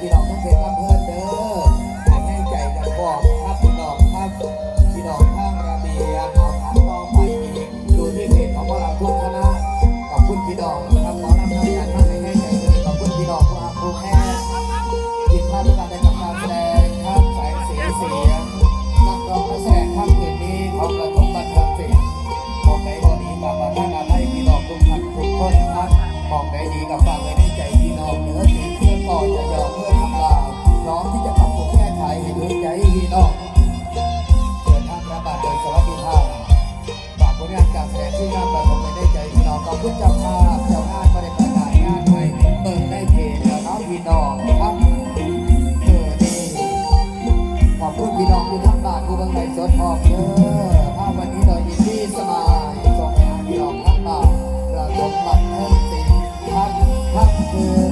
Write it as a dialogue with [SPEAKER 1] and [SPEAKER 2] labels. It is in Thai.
[SPEAKER 1] พี่น้องทุกเพลงลำเพลินเด้อให้ให้ใจกันบอกครับพี่น้องครับพี่น้องข้างระเบีเอาขันต่อไปอีกดูที่เพจของพวกเราทุกคณะขอบคุณพี่น้องนะครับขอรัำกันมากให้ให้ใจกันขอบคุณพี่นองผู้อาครูแค่ผิดพลาดทุกการได้กับการแสดงครับแสงสีเสียงนักร้องนัแสดงค่ำคืนนี้ขอบกระทบบันเทิงศิลป์ของไหนก็ดีกับประธานอะไรพี่น้องทุกท่านทุกนครับของไหดีกับฝากไว้ในใจพี่น้องเนือสีเพื่อต่อจะยอม พี่น้องเกิดทางระบาดโดยสวัสดิภาพฝากผลงานการแสดงที่น่ามประสบไปได้ใจพี่น้องขอบคุณเจ้าภาพเจ้าภาพก็ได้ประกาศงานไว้เปิดได้เพจแล้วน้องพี่น้องครับเกิดนี่ขอบคุณพี่น้องทุกท่านบาทคู่บังไก่สดออกเด้อภาพวันนี้โดยยินดีสมายส่งงานพี่น้องท่านบาทระดมบัตรเพิ่มสินพันพันเอ